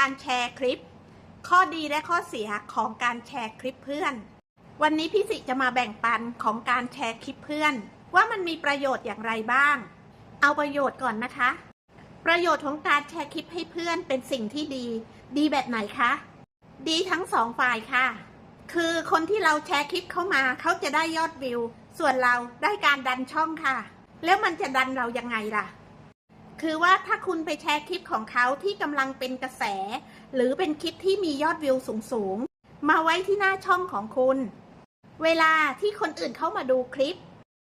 การแชร์คลิป ข้อดีและข้อเสียของการแชร์คลิปเพื่อน วันนี้พี่สิจะมาแบ่งปันของการแชร์คลิปเพื่อน ว่ามันมีประโยชน์อย่างไรบ้าง เอาประโยชน์ก่อนนะคะ ประโยชน์ของการแชร์คลิปให้เพื่อนเป็นสิ่งที่ดี ดีแบบไหนคะ ดีทั้งสองฝ่ายค่ะ คือคนที่เราแชร์คลิปเข้ามาเขาจะได้ยอดวิว ส่วนเราได้การดันช่องค่ะ แล้วมันจะดันเรายังไงล่ะ คือว่าถ้าคุณไปแชร์คลิปของเขาที่กำลังเป็นกระแส หรือเป็นคลิปที่มียอดวิวสูงๆ มาไว้ที่หน้าช่องของคุณ เวลาที่คนอื่นเข้ามาดูคลิป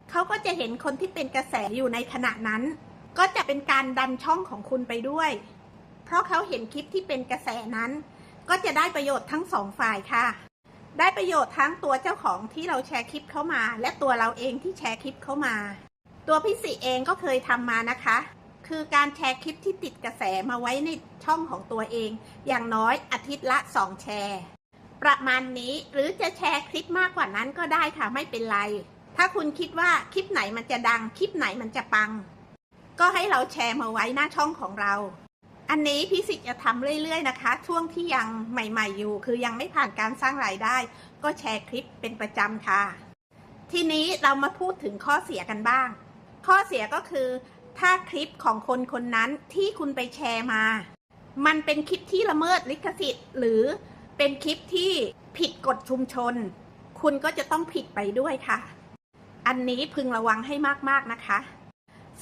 เขาก็จะเห็นคนที่เป็นกระแสอยู่ในขณะนั้น ก็จะเป็นการดันช่องของคุณไปด้วย เพราะเขาเห็นคลิปที่เป็นกระแสนั้น ก็จะได้ประโยชน์ทั้งสองฝ่ายค่ะ ได้ประโยชน์ทั้งตัวเจ้าของที่เราแชร์คลิปเข้ามา และตัวเราเองที่แชร์คลิปเข้ามา ตัวพี่สิเองก็เคยทำมานะคะ คือการแชร์คลิปที่ติดกระแสมาไว้ในช่องของตัวเอง อย่างน้อยอาทิตย์ละ 2 แชร์ ประมาณนี้หรือจะแชร์คลิปมากกว่านั้นก็ได้ค่ะไม่เป็นไร ถ้าคุณคิดว่าคลิปไหนมันจะดังคลิปไหนมันจะปัง ก็ให้เราแชร์มาไว้หน้าช่องของเรา อันนี้พี่สิทธิ์จะทำเรื่อยๆนะคะ ช่วงที่ยังใหม่ ๆ อยู่ คือยังไม่ผ่านการสร้างรายได้ ก็แชร์คลิปเป็นประจำค่ะ ทีนี้เรามาพูดถึงข้อเสียกันบ้าง ข้อเสียก็คือ ถ้าคลิปของคนคนนั้นที่คุณไปแชร์มา มันเป็นคลิปที่ละเมิดลิขสิทธิ์ หรือเป็นคลิปที่ผิดกฎชุมชน คุณก็จะต้องผิดไปด้วยค่ะ อันนี้พึงระวังให้มากๆนะคะ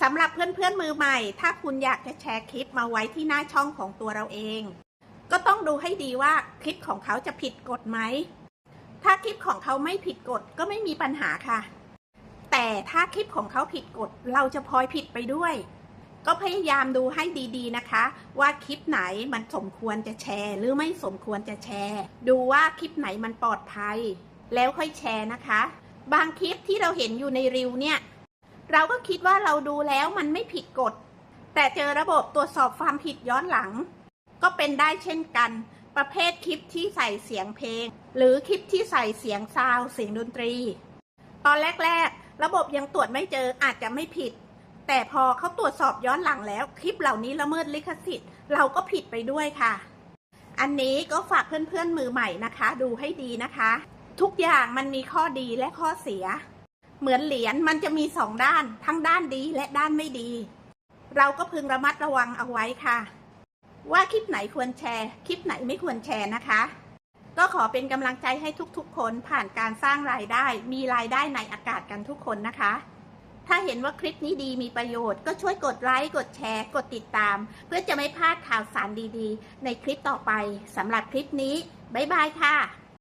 สำหรับเพื่อนๆมือใหม่ ถ้าคุณอยากจะแชร์คลิปมาไว้ที่หน้าช่องของตัวเราเอง ก็ต้องดูให้ดีว่าคลิปของเขาจะผิดกฎไหม ถ้าคลิปของเขาไม่ผิดกฎก็ไม่มีปัญหาค่ะ แต่ถ้าคลิปของเขาผิดกฎเราจะพลอยผิดไปด้วย ก็พยายามดูให้ดีๆนะคะ ว่าคลิปไหนมันสมควรจะแชร์ หรือไม่สมควรจะแชร์ ดูว่าคลิปไหนมันปลอดภัย แล้วค่อยแชร์นะคะ บางคลิปที่เราเห็นอยู่ในรีวเนี่ยเราก็คิดว่าเราดูแล้วมันไม่ผิดกฎ แต่เจอระบบตรวจสอบความผิดย้อนหลัง ก็เป็นได้เช่นกัน ประเภทคลิปที่ใส่เสียงเพลง หรือคลิปที่ใส่เสียงซาวเสียงดนตรี ตอนแรก ๆ ระบบยังตรวจไม่เจออาจจะไม่ผิด แต่พอเขาตรวจสอบย้อนหลังแล้ว คลิปเหล่านี้ละเมิดลิขสิทธิ์ เราก็ผิดไปด้วยค่ะ อันนี้ก็ฝากเพื่อนๆมือใหม่นะคะ ดูให้ดีนะคะ ทุกอย่างมันมีข้อดีและข้อเสีย เหมือนเหรียญมันจะมีสองด้าน ทั้งด้านดีและด้านไม่ดี เราก็พึงระมัดระวังเอาไว้ค่ะ ว่าคลิปไหนควรแชร์ คลิปไหนไม่ควรแชร์นะคะ ก็ขอเป็นกำลังใจให้ทุกๆ คนผ่านการสร้างรายได้ มีรายได้ในอากาศกันทุกคนนะคะ ถ้าเห็นว่าคลิปนี้ดีมีประโยชน์ก็ช่วยกดไลค์ กดแชร์ กดติดตาม เพื่อจะไม่พลาดข่าวสารดีๆ ในคลิปต่อไปสำหรับคลิปนี้ บ๊ายบายค่ะ